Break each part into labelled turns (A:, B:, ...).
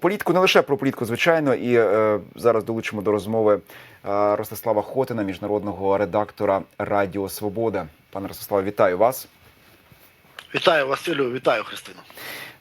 A: політику, не лише про політку, звичайно, і е, зараз долучимо до розмови е, Ростислава Хотина, міжнародного редактора Радіо Свобода. Пане Ростиславе, вітаю вас.
B: Вітаю Василю, вітаю Христину.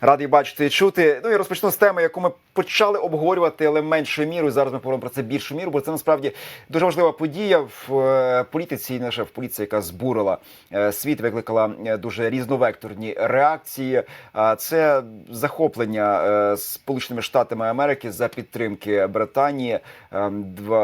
A: Радий бачити і чути. Ну і розпочну з теми, яку ми почали обговорювати, але меншою мірою. Зараз ми поговоримо про це більшу міру, бо це насправді дуже важлива подія в е, політиці, і не лише в політиці, яка збурила е, світ, викликала е, дуже різновекторні реакції. А це захоплення Сполученими Штатами Америки за підтримки Британії е,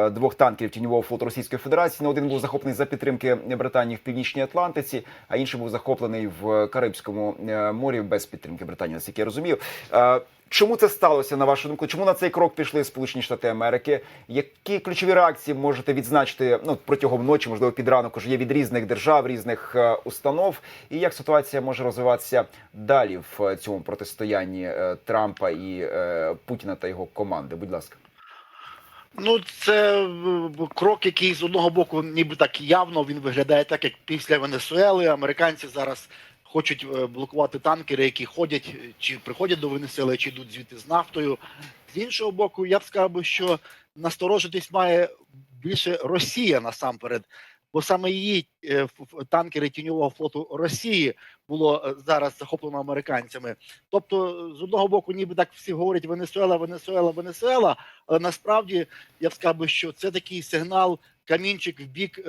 A: двох танків тіньового флоту Російської Федерації. Ну, один був захоплений за підтримки Британії в північній Атлантиці, а інший був захоплений в Карибському морі без підтримки Британії, наскільки я розумію. Е, Чому це сталося на вашу думку? Чому на цей крок пішли Сполучені Штати Америки? Які ключові реакції можете відзначити ну протягом ночі, можливо, під ранок уже є від різних держав, різних е, установ? І як ситуація може розвиватися далі в е, цьому протистоянні Трампа і Путіна та його команди? Будь ласка.
B: Ну, це крок, який з одного боку, ніби так явно він виглядає так, як після Венесуели. Американці зараз хочуть е, блокувати танкери, які ходять е, чи приходять до Венесуели, чи йдуть звідти з нафтою. З іншого боку, я б сказав, що насторожитись має більше Росія насамперед, бо саме її е, танкери тіньового флоту Росії було зараз захоплено американцями. Тобто, з одного боку, ніби так всі говорять Венесуела, Венесуела, Венесуела, але насправді я б сказав що це такий сигнал камінчик в бік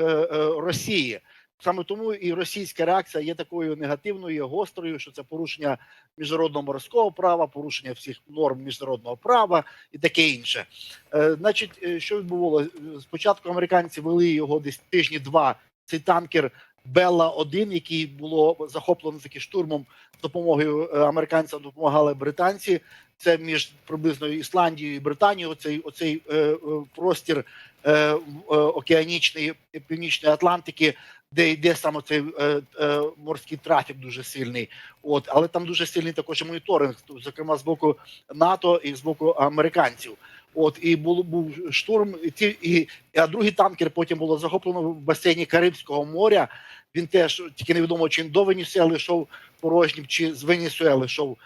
B: Росії. Саме тому і російська реакція є такою негативною, гострою, що це порушення міжнародного морського права, порушення всіх норм міжнародного права і таке інше. Е, значить, е, що відбувалося? Спочатку американці вели його десь тижні два. Цей танкер Белла 1 який було захоплено таки штурмом з допомогою е, американцям допомагали британці. Це між приблизно Ісландією і Британією. Оцей оцей е, простір е, океанічної північної Атлантики, де йде саме цей е, е, морський трафік дуже сильний. От, але там дуже сильний також моніторинг, зокрема з боку НАТО і з боку американців. От і був, був штурм, і ті і а другий танкер потім було захоплено в басейні Карибського моря. Він теж тільки невідомо, чи він до Венесуели йшов порожнім, чи з Венесуели йшов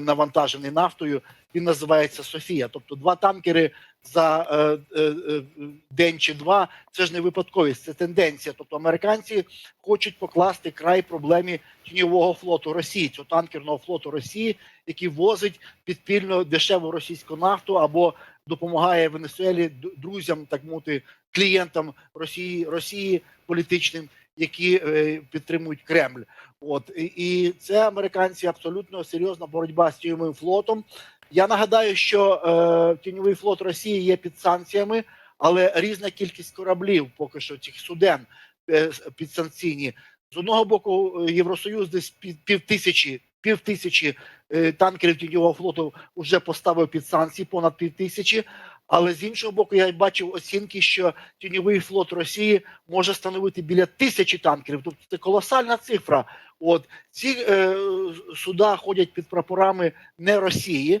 B: навантажений нафтою. Він називається Софія. Тобто два танкери за е, е, е, день чи два. Це ж не випадковість, це тенденція. Тобто американці хочуть покласти край проблемі тіньового флоту Росії, цього танкерного флоту Росії, який возить підпільно дешеву російську нафту або допомагає Венесуелі друзям, так мовити, клієнтам Росії Росії політичним, які е, підтримують Кремль. От і, це американці абсолютно серйозна боротьба з тіньовим флотом. Я нагадаю, що е, тіньовий флот Росії є під санкціями, але різна кількість кораблів, поки що цих суден е, підсанкційні. З одного боку, е, Євросоюз десь пів, пів тисячі, танкерів тіньового флоту вже поставив під санкції, понад пів тисячі. Але з іншого боку, я бачив оцінки, що тіньовий флот Росії може становити біля тисячі танкерів. Тобто це колосальна цифра. От ці е, суда ходять під прапорами не Росії. Е,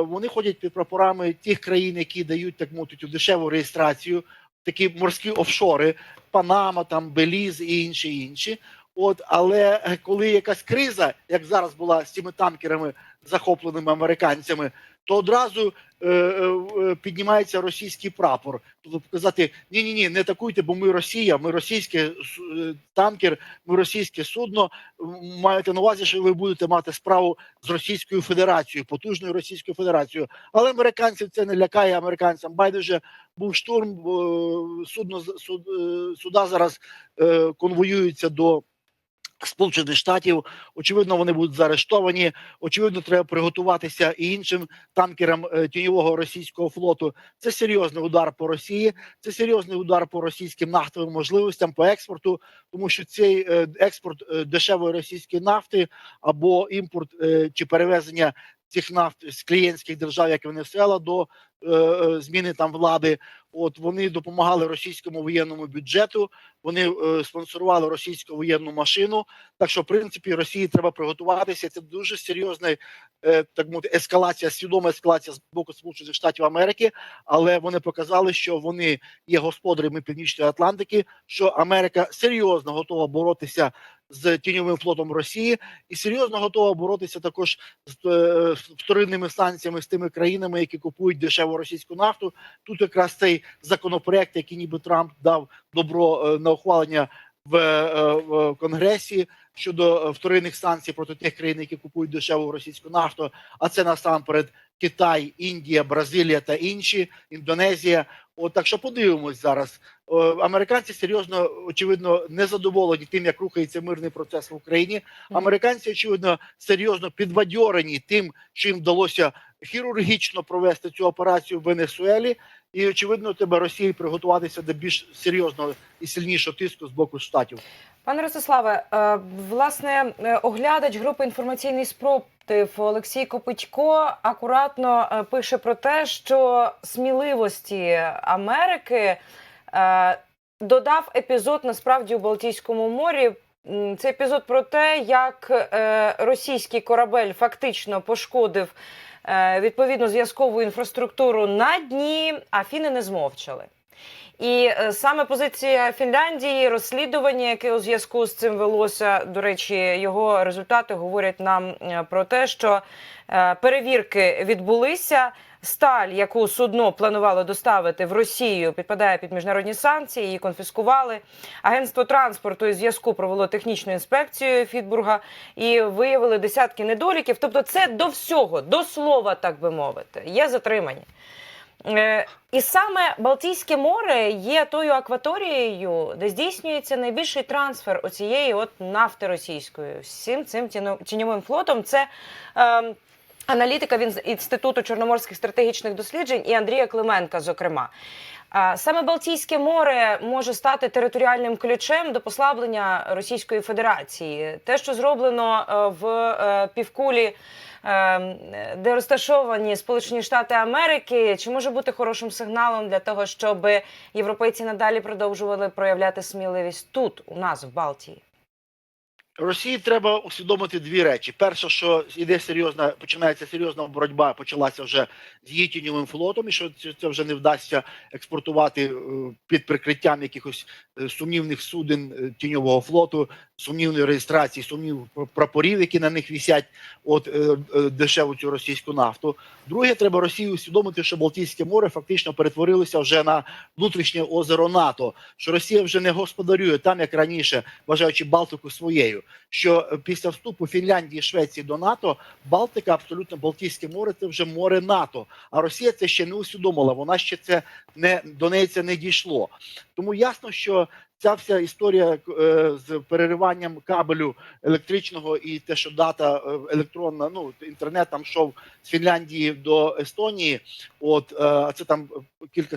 B: вони ходять під прапорами тих країн, які дають так мовити дешеву реєстрацію, такі морські офшори, Панама, там Беліз і інші інші. От, але е, коли якась криза, як зараз була з цими танкерами, захопленими американцями, то одразу е, е, піднімається російський прапор. Тобто показати: ні, ні, ні, не атакуйте, бо ми Росія, ми російське е, танкер, ми російське судно. Маєте на увазі, що ви будете мати справу з Російською Федерацією, потужною Російською Федерацією. Але американців це не лякає американцям. Байдуже був штурм, е, судно суд, е, суда зараз е, конвоюються до. Сполучених Штатів, очевидно, вони будуть заарештовані. Очевидно, треба приготуватися і іншим танкерам е, тіньового російського флоту. Це серйозний удар по Росії, це серйозний удар по російським нафтовим можливостям по експорту, тому що цей е, експорт е, дешевої російської нафти або імпорт чи перевезення цих нафт з клієнтських держав, як Венесуела, до е, е, зміни там влади. От вони допомагали російському воєнному бюджету. Вони е, спонсорували російську воєнну машину. Так що, в принципі, Росії треба приготуватися. Це дуже серйозна е, так мовити, ескалація, свідома ескалація з боку Сполучених Штатів Америки. Але вони показали, що вони є господарями Північної Атлантики, що Америка серйозно готова боротися з тіньовим флотом Росії і серйозно готова боротися також з е, вторинними санкціями з тими країнами, які купують дешеву російську нафту. Тут якраз цей законопроект, який ніби Трамп дав добро е, на ухвалення в, е, в Конгресі щодо е, вторинних санкцій проти тих країн, які купують дешеву російську нафту. А це насамперед Китай, Індія, Бразилія та інші, Індонезія. От так що подивимось зараз. Е, Американці серйозно очевидно не задоволені тим, як рухається мирний процес в Україні. Американці очевидно серйозно підбадьорені тим, що їм вдалося хірургічно провести цю операцію в Венесуелі. І очевидно, треба Росії приготуватися до більш серйозного і сильнішого тиску з боку штатів.
C: Пане Ростиславе, е, власне, е, оглядач групи інформаційний спротив Олексій Копитько акуратно е, пише про те, що сміливості Америки додав епізод насправді у Балтійському морі. Це епізод про те, як е, російський корабель фактично пошкодив е, відповідно зв'язкову інфраструктуру на дні, а фіни не змовчали. І е, саме позиція Фінляндії, розслідування, яке у зв'язку з цим велося, до речі, його результати говорять нам про те, що перевірки відбулися. Сталь, яку судно планувало доставити в Росію, підпадає під міжнародні санкції. Її конфіскували. Агентство транспорту і зв'язку провело технічну інспекцію Фітбурга і виявили десятки недоліків. Тобто, це до всього, до слова, так би мовити, є затримані. Е, І саме Балтійське море є тою акваторією, де здійснюється найбільший трансфер оцієї от нафти російської. Всім цим тіно- тіньовим флотом це. Е, Аналітика він з інституту чорноморських стратегічних досліджень і Андрія Клименка, зокрема. Саме Балтійське море може стати територіальним ключем до послаблення Російської Федерації. Те, що зроблено е, в е, півкулі, е, де розташовані Сполучені Штати Америки, чи може бути хорошим сигналом для того, щоб європейці надалі продовжували проявляти сміливість тут, у нас, в Балтії?
B: Росії треба усвідомити дві речі: перше, що іде серйозна, починається серйозна боротьба, почалася вже з її тіньовим флотом, і що це- вже не вдасться експортувати е, під прикриттям якихось е, сумнівних суден е, тіньового флоту, сумнівної реєстрації, сумнівних прапорів, які на них вісять, от е, е, дешеву цю російську нафту. Друге, треба Росії усвідомити, що Балтійське море фактично перетворилося вже на внутрішнє озеро НАТО, що Росія вже не господарює там, як раніше, вважаючи Балтику своєю. Що е, після вступу Фінляндії Швеції до НАТО Балтика, абсолютно Балтійське море, це вже море НАТО. А Росія це ще не усвідомила. Вона ще це не до неї це не дійшло. Тому ясно, що ця вся історія е, з перериванням кабелю електричного і те, що дата е, електронна, ну інтернет там йшов з Фінляндії до Естонії. От е, а це там кілька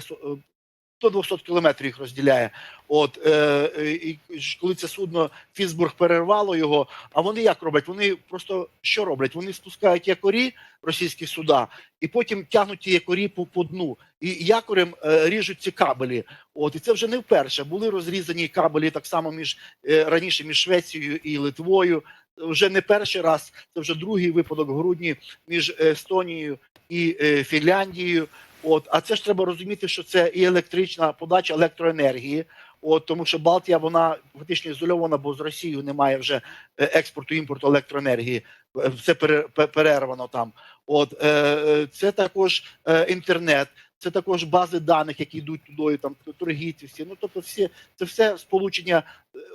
B: до 200 кілометрів їх розділяє. От е, е, і коли це судно Фісбург перервало його. А вони як роблять? Вони просто що роблять? Вони спускають якорі російські суда, і потім тягнуть ті якорі по, по дну. І якорем е, ріжуть ці кабелі. От і це вже не вперше. Були розрізані кабелі так само між е, раніше між Швецією і Литвою. Вже не перший раз, це вже другий випадок в грудні між Естонією і е, Фінляндією. От, а це ж треба розуміти, що це і електрична подача електроенергії. От тому, що Балтія вона фактично ізольована, бо з Росією немає вже е, експорту імпорту електроенергії. Е, Все пере- перервано там. От е, е, це також інтернет, це також бази даних, які йдуть туди, там торгівці всі. Ну тобто, всі це все сполучення,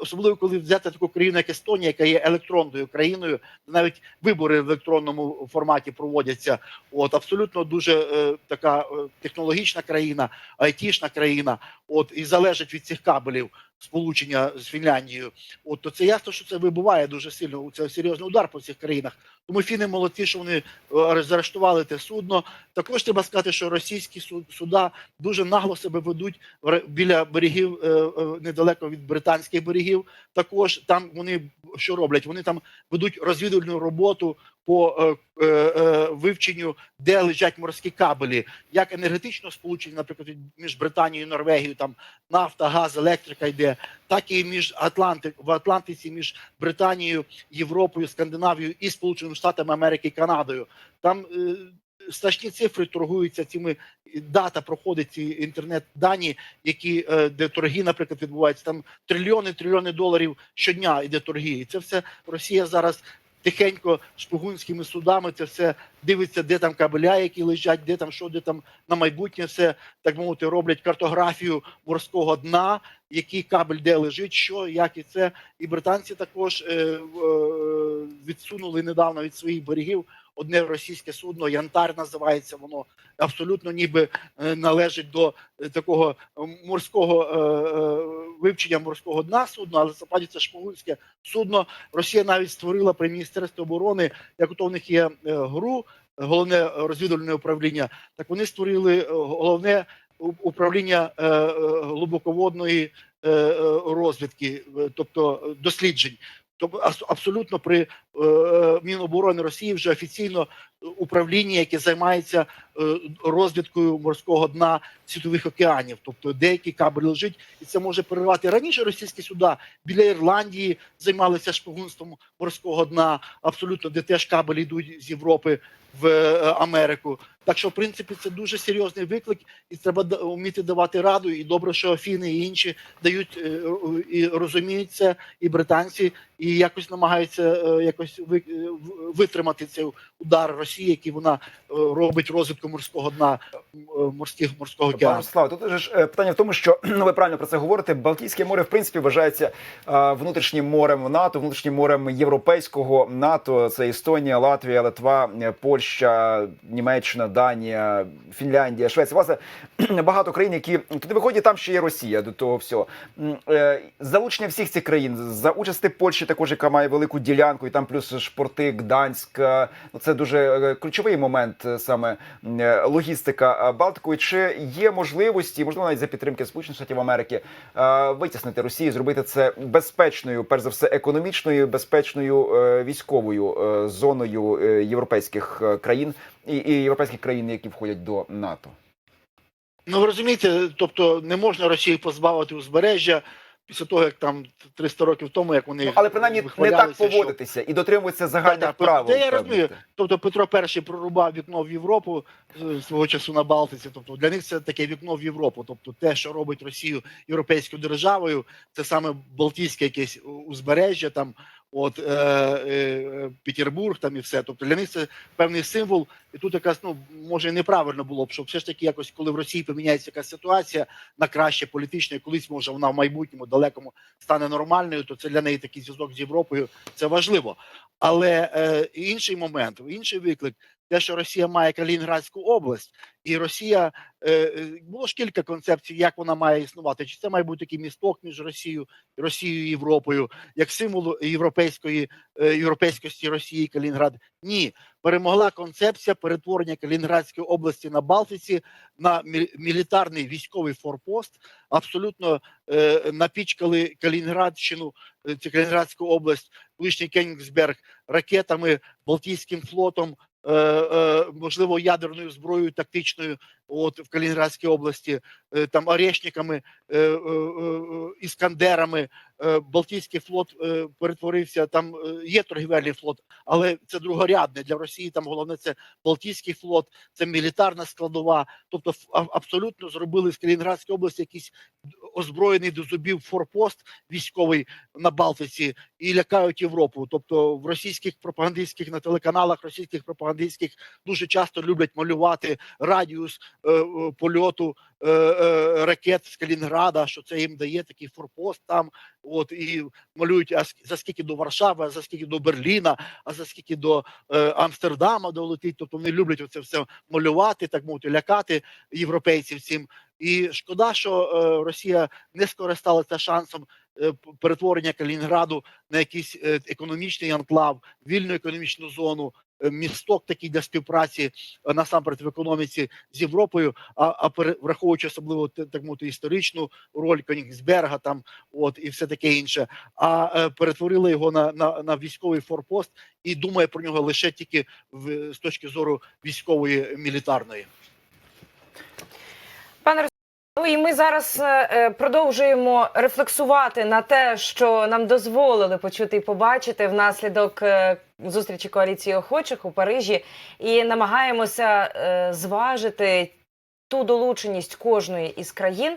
B: особливо коли взяти таку країну, як Естонія, яка є електронною країною, навіть вибори в електронному форматі проводяться. От абсолютно дуже е, така е, технологічна країна, айтішна країна. От і залежить від цих кабелів сполучення з Фінляндією. От то це ясно, що це вибуває дуже сильно. Це серйозний удар по цих країнах. Тому фіни молодці, що вони е, заарештували те судно. Також треба сказати, що російські суд- суда дуже нагло себе ведуть біля берегів е, е, недалеко від британських берегів. Також там вони що роблять? Вони там ведуть розвідувальну роботу по е, е, е, вивченню, де лежать морські кабелі, як енергетичного сполучення, наприклад, між Британією і Норвегією, там нафта, газ, електрика йде, так і між Атлантик в Атлантиці, між Британією, Європою, Скандинавією і Сполученими Штатами Америки і Канадою. Там е, страшні цифри торгуються цими дата проходить ці інтернет-дані, які е, де торги, наприклад, відбуваються там трильйони, трильйони доларів щодня іде торги. І це все Росія зараз тихенько шпигунськими судами. Це все дивиться, де там кабеля, які лежать, де там що, де там на майбутнє все так мовити роблять картографію морського дна, який кабель де лежить, що, як і це. І британці також е, е, відсунули недавно від своїх берегів одне російське судно, Янтар називається воно абсолютно ніби е, належить до е, такого е, морського вивчення морського дна судна, але насправді це шпигунське судно. Росія навіть створила при міністерстві оборони, як в них є гру, головне розвідувальне управління. Так вони створили головне управління глибоководної розвідки, тобто досліджень. Тобто абсолютно при е, е, Міноборони Росії вже офіційно управління, яке займається е, розвідкою морського дна світових океанів. Тобто деякий кабель лежить, і це може переривати раніше. Російські суда біля Ірландії займалися шпигунством морського дна, абсолютно де теж кабелі йдуть з Європи в е, Америку. Так що, в принципі, це дуже серйозний виклик, і треба вміти давати раду. І добре, що Афіни і інші дають е, і розуміють це, і британці, і якось намагаються якось витримати цей удар Росії, які вона е, робить розвитку морського дна морських морського океану.
A: Ростиславе, тут же ж е, питання в тому, що ну, ви правильно про це говорите. Балтійське море, в принципі, вважається е, внутрішнім морем НАТО, внутрішнім морем європейського НАТО. Це Естонія, Латвія, Литва, е, Польща, Німеччина, Данія, Фінляндія, Швеція. Власне, багато країн, які туди виходять, там ще є Росія до того всього. Е, Залучення всіх цих країн за участі Польщі, також яка має велику ділянку, і там плюс ж порти Гданськ. е, Ну це дуже е, ключовий момент е, саме е, логістика е, Балтикою. Чи є можливості, можливо, навіть за підтримки Сполучених Штатів Америки, е, витіснити Росію, зробити це безпечною, перш за все, економічною, безпечною е, військовою зоною європейських країн і, і європейських країн, які входять до НАТО?
B: Ну ви розумієте, тобто не можна Росію позбавити узбережжя після того, як там 300 років тому, як вони
A: Ну, але принаймні не так
B: поводитися що-
A: і дотримуватися загальних
B: Так, так,
A: правил.
B: це я розумію. Тобто Петро І прорубав вікно в Європу свого часу на Балтиці. Тобто для них це таке вікно в Європу. Тобто те, що робить Росію європейською державою, це саме Балтійське якесь узбережжя, там от е, е, Петербург, там і все. Тобто для них це певний символ. І тут якась ну може і неправильно було б, щоб все ж таки якось, коли в Росії поміняється якась ситуація на краще політично, і колись може вона в майбутньому далекому стане нормальною, то це для неї такий зв'язок з Європою. Це важливо. Але е, інший момент, інший виклик, те, що Росія має Калінінградську область, і Росія е, е, було ж кілька концепцій, як вона має існувати. Чи це має бути такий місток між Росією, Росією і Європою, як символ європейської е, європейськості Росії Калінінград? Ні, перемогла концепція перетворення Калінінградської області на Балтиці на мі- мілітарний військовий форпост. Абсолютно напічкали Калінінградщину, е, цю Калінінградську область, колишній Кенігсберг ракетами, Балтійським флотом, можливо, ядерною зброєю тактичною, от в Калінінградській області, е, там орешниками, е, е, іскандерами. Балтійський флот перетворився. Там є торгівельний флот, але це другорядне для Росії. Там головне це Балтійський флот, це мілітарна складова. Тобто, абсолютно зробили з Калінінградської області якийсь озброєний до зубів форпост військовий на Балтиці і лякають Європу. Тобто в російських пропагандистських на телеканалах російських пропагандистських дуже часто люблять малювати радіус польоту е, е, ракет з Калінграда, що це їм дає такий форпост там. От і малюють а за скільки до Варшави, а за скільки до Берліна, а за скільки до е, Амстердама долетить. Тобто вони люблять оце все малювати, так мовити, лякати європейців цим. І шкода, що е, Росія не скористалася шансом е, перетворення Калінінграду на якийсь е, економічний анклав, вільну економічну зону, е, місток такий для співпраці е, насамперед в економіці з Європою, а, а враховуючи особливо так мовити історичну роль Конігсберга, там от і все таке інше. А е, перетворили його на, на, на військовий форпост і думає про нього лише тільки в, з точки зору військової мілітарної.
C: Ну і ми зараз е, е, продовжуємо рефлексувати на те, що нам дозволили почути і побачити внаслідок е, зустрічі коаліції охочих у Парижі, і намагаємося зважити. Ту долученість кожної із країн,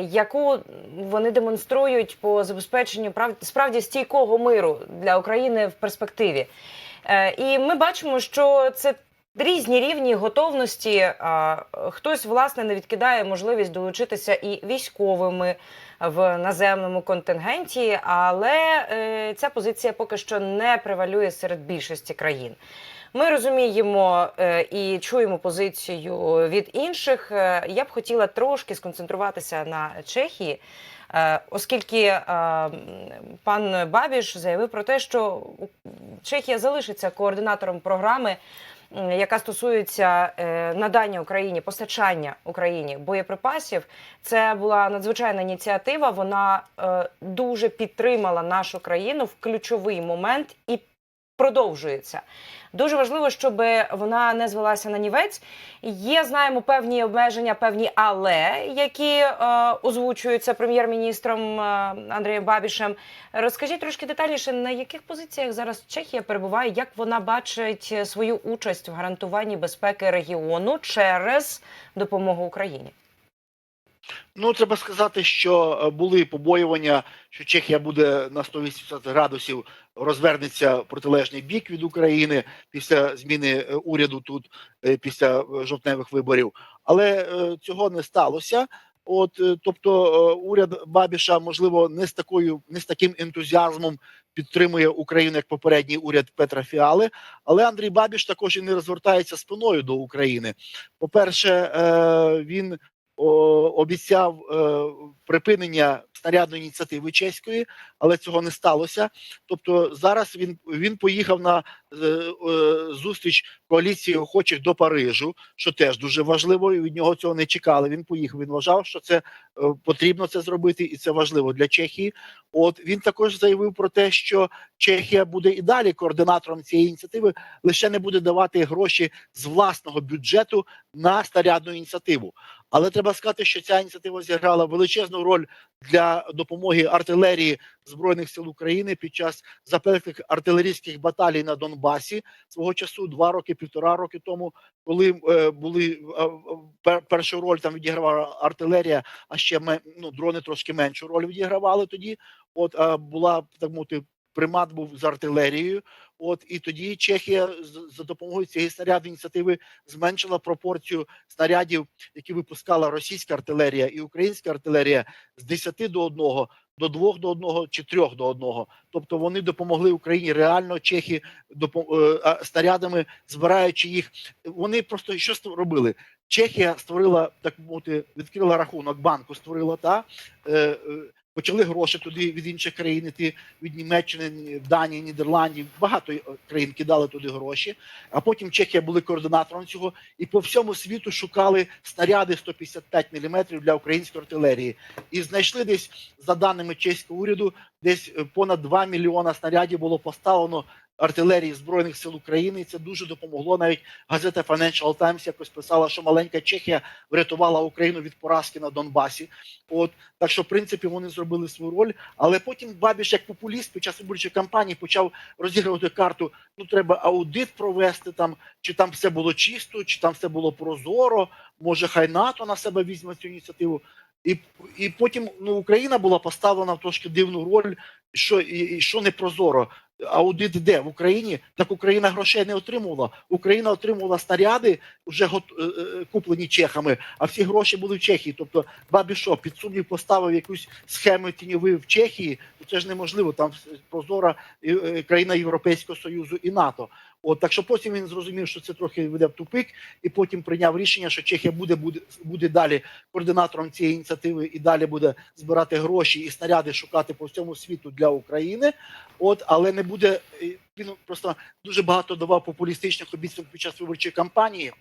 C: яку вони демонструють по забезпеченню прав справді стійкого миру для України в перспективі. І ми бачимо, що це різні рівні готовності. Хтось власне не відкидає можливість долучитися і військовими в наземному контингенті, але е, ця позиція поки що не превалює серед більшості країн. Ми розуміємо е, і чуємо позицію від інших. Е, Я б хотіла трошки сконцентруватися на Чехії, е, оскільки е, пан Бабіш заявив про те, що Чехія залишиться координатором програми яка стосується е, надання Україні постачання Україні боєприпасів. Це була надзвичайна ініціатива. Вона е, дуже підтримала нашу країну в ключовий момент і продовжується. Дуже важливо, щоб вона не звелася на нівець. Є, знаємо, певні обмеження, певні але, які е, озвучуються прем'єр-міністром е, Андрієм Бабішем. Розкажіть трошки детальніше, на яких позиціях зараз Чехія перебуває, як вона бачить свою участь в гарантуванні безпеки регіону через допомогу Україні?
B: Ну, треба сказати, що е, були побоювання, що Чехія буде на 180 градусів розвернеться протилежний бік від України після зміни е, уряду тут, е, після е, жовтневих виборів. Але цього не сталося. От, тобто, уряд Бабіша, можливо, не з такою, не з таким ентузіазмом підтримує Україну, як попередній уряд Петра Фіали. Але Андрій Бабіш також і не розвертається спиною до України. По-перше, е, він обіцяв е, припинення снарядної ініціативи чеської, але цього не сталося. Тобто зараз він він поїхав на зустріч коаліції охочих до Парижу, що теж дуже важливо. і Від нього цього не чекали. Він поїхав. Він вважав, що це е, потрібно це зробити, і це важливо для Чехії. От він також заявив про те, що Чехія буде і далі координатором цієї ініціативи, лише не буде давати гроші з власного бюджету на снарядну ініціативу. Але треба сказати, що ця ініціатива зіграла величезну роль для допомоги артилерії збройних сил України під час запеклих артилерійських баталій на Донбасі свого часу, два роки, півтора роки тому, коли е, були е, першу роль там відігравала артилерія, а ще ну, дрони трошки меншу роль відігравали тоді. От а була так мовити. Примат був з артилерією, от і тоді Чехія за допомогою цієї снарядної ініціативи зменшила пропорцію снарядів, які випускала російська артилерія і українська артилерія з 10 до 1, до двох до одного чи трьох до одного. Тобто вони допомогли Україні реально чехи е, снарядами, збираючи їх. Вони просто що робили? Чехія створила так мовити, відкрила рахунок банку, створила та е, е, почали гроші туди від інших країн, іти від Німеччини, Данії, Нідерландів. Багато країн кидали туди гроші. А потім Чехія були координатором цього і по всьому світу шукали снаряди 155 мм для української артилерії. І знайшли десь, за даними чеського уряду, десь е, понад 2 мільйона снарядів було поставлено артилерії Збройних сил України. Це дуже допомогло. Навіть газета Financial Times якось писала, що маленька Чехія врятувала Україну від поразки на Донбасі. От так що, в принципі, вони зробили свою роль. Але потім Бабіш, як популіст, під час виборчої кампанії почав розігрувати карту. Ну, треба аудит провести там, чи там все було чисто, чи там все було прозоро. Може, хай НАТО на себе візьме цю ініціативу. І, і потім ну, Україна була поставлена в трошки дивну роль, що і, і що не прозоро. Аудит де в Україні? Так Україна грошей не отримувала. Україна отримувала снаряди, вже гот, е, е, куплені чехами, а всі гроші були в Чехії. Тобто, бабі що, під сумнів поставив якусь схему тіньової в Чехії, то це ж неможливо. Там прозора е, країна Європейського Союзу і НАТО. От так що потім він зрозумів, що це трохи веде в тупик, і потім прийняв рішення, що Чехія буде буде, буде далі координатором цієї ініціативи і далі буде збирати гроші і снаряди шукати по всьому світу для України. От, але не буде е, він просто дуже багато давав популістичних обіцянок під час виборчої кампанії.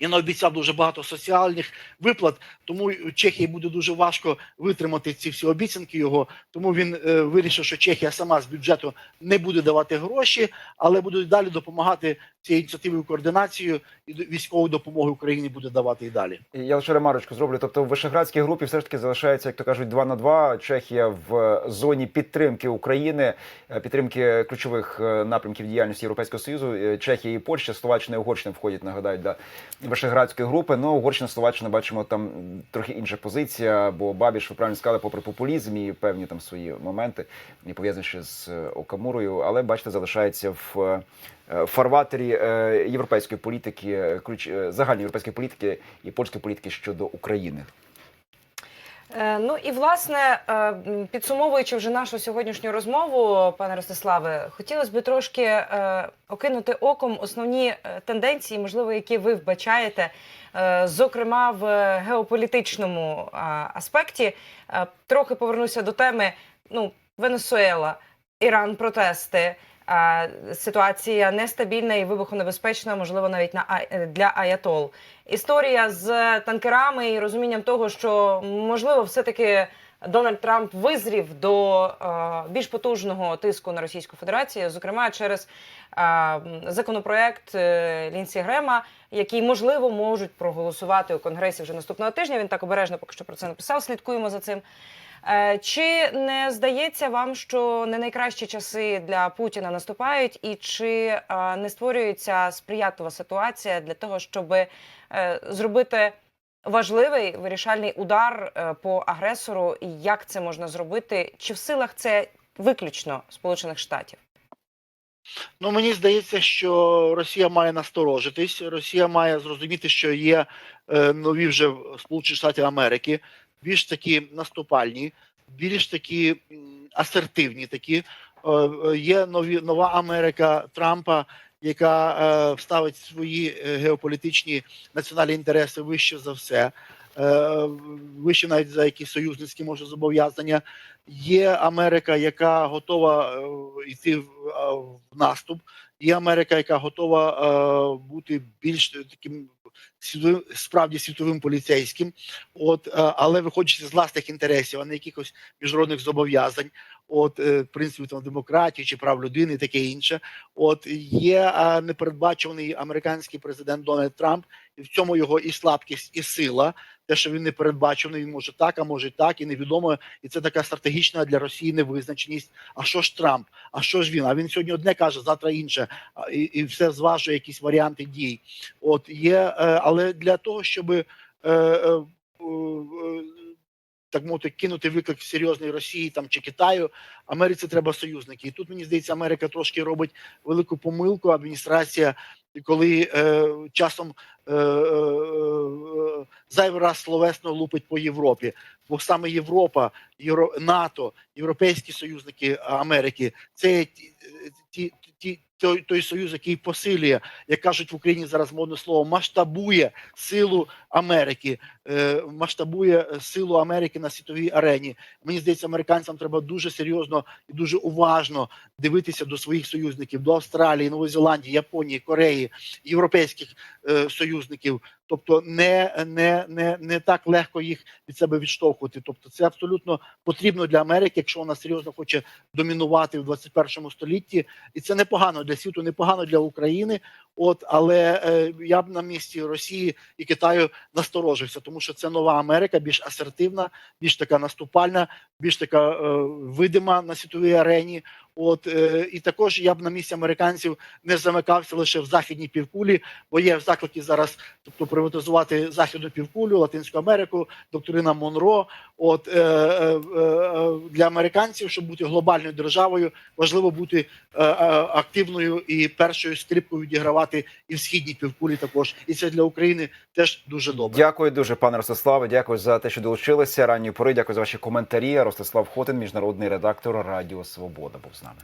B: І наобіцяв дуже багато соціальних виплат, тому Чехії буде дуже важко витримати ці всі обіцянки його. Тому він е, вирішив, що Чехія сама з бюджету не буде давати гроші, але буде далі допомагати цією ініціативою координацією і військової допомоги Україні буде давати і далі.
A: Я лише ремарочку зроблю. Тобто в Вишеградській групі все ж таки залишається, як то кажуть, 2 на 2. Чехія в зоні підтримки України, е, підтримки ключових е, напрямків діяльності Європейського Союзу. Е, Чехія і Польща, Словаччина і Угорщина входять, нагадають, до Вишеградської групи. Ну, Угорщина, Словаччина, бачимо, там трохи інша позиція, бо Бабіш, ви правильно сказали, попри популізм і певні там свої моменти, і пов'язані з е, Окамурою, але бачите, залишається в е, фарватері е, європейської політики, ключ загальної європейської політики і польської політики щодо України.
C: Е, Ну і власне, е, підсумовуючи вже нашу сьогоднішню розмову, пане Ростиславе, хотілося б трошки е, окинути оком основні тенденції, можливо, які ви вбачаєте, зокрема в геополітичному аспекті. Трохи повернуся до теми ну, Венесуела, Іран, протести. Е, Ситуація нестабільна і вибухонебезпечна, можливо, навіть на Ай- для Аятол. Історія з танкерами і розумінням того, що можливо, все-таки Дональд Трамп визрів до е, більш потужного тиску на Російську Федерацію, зокрема через е, законопроект е, Лінсі Грема, який можливо можуть проголосувати у конгресі вже наступного тижня. Він так обережно поки що про це написав. Слідкуємо за цим. Е, Чи не здається вам, що не найкращі часи для Путіна наступають, і чи е, не створюється сприятлива ситуація для того, щоб е, зробити важливий вирішальний удар по агресору, і як це можна зробити? Чи в силах це виключно Сполучених Штатів?
B: Ну мені здається, що Росія має насторожитись. Росія має зрозуміти, що є е, нові вже Сполучені Штати Америки, більш такі наступальні, більш такі асертивні. Такі Е, е, є нові нова Америка Трампа, яка е, ставить свої геополітичні національні інтереси вище за все. Вище навіть за якісь союзницькі може зобов'язання. Є Америка, яка готова йти в, в наступ. Є Америка, яка готова бути більш таким світовим, справді світовим поліцейським, от е, але виходячи з власних інтересів, а не якихось міжнародних зобов'язань, от е, принципів там демократії чи прав людини, і таке інше. От є непередбачуваний американський президент Дональд Трамп, і в цьому його і слабкість, і сила. Те, що він не передбачений, він може так, а може так, і невідомо. І це така стратегічна для Росії невизначеність. А що ж Трамп? А що ж він? А він сьогодні одне каже, завтра інше, і, і все зважує якісь варіанти дій. От є, е, але для того, щоб е, так мовити, кинути виклик серйозної Росії там чи Китаю, Америці треба союзники. І тут мені здається, Америка трошки робить велику помилку. Адміністрація, коли е, часом зайвий раз словесно лупить по Європі, бо саме Європа, Євро, НАТО, європейські союзники Америки це ті, ті, той, той союз, який посилює, як кажуть в Україні зараз модне слово, масштабує силу Америки, е, масштабує силу Америки на світовій арені. Мені здається, американцям треба дуже серйозно і дуже уважно дивитися до своїх союзників, до Австралії, Нової Зеландії, Японії, Кореї, європейських е, союзників. Тобто не, не, не, не так легко їх від себе відштовхувати. Тобто, це абсолютно потрібно для Америки, якщо вона серйозно хоче домінувати в 21 столітті, і це непогано для світу, непогано для України. От але е, я б на місці Росії і Китаю насторожився, тому що це нова Америка, більш асертивна, більш така наступальна, більш така е, видима на світовій арені. От е, і також я б на місці американців не замикався лише в західній півкулі, бо є заклики зараз, тобто приватизувати західну півкулю, Латинську Америку, доктрина Монро. От е, е, е, для американців, щоб бути глобальною державою, важливо бути е, е, активною і першою скрипкою відігравати і в східній півкулі. Також і це для України теж дуже добре.
A: Дякую дуже, пане Ростиславе. Дякую за те, що долучилися ранньої пори. Дякую за ваші коментарі. Ростислав Хотин, міжнародний редактор Радіо Свобода, був з нами.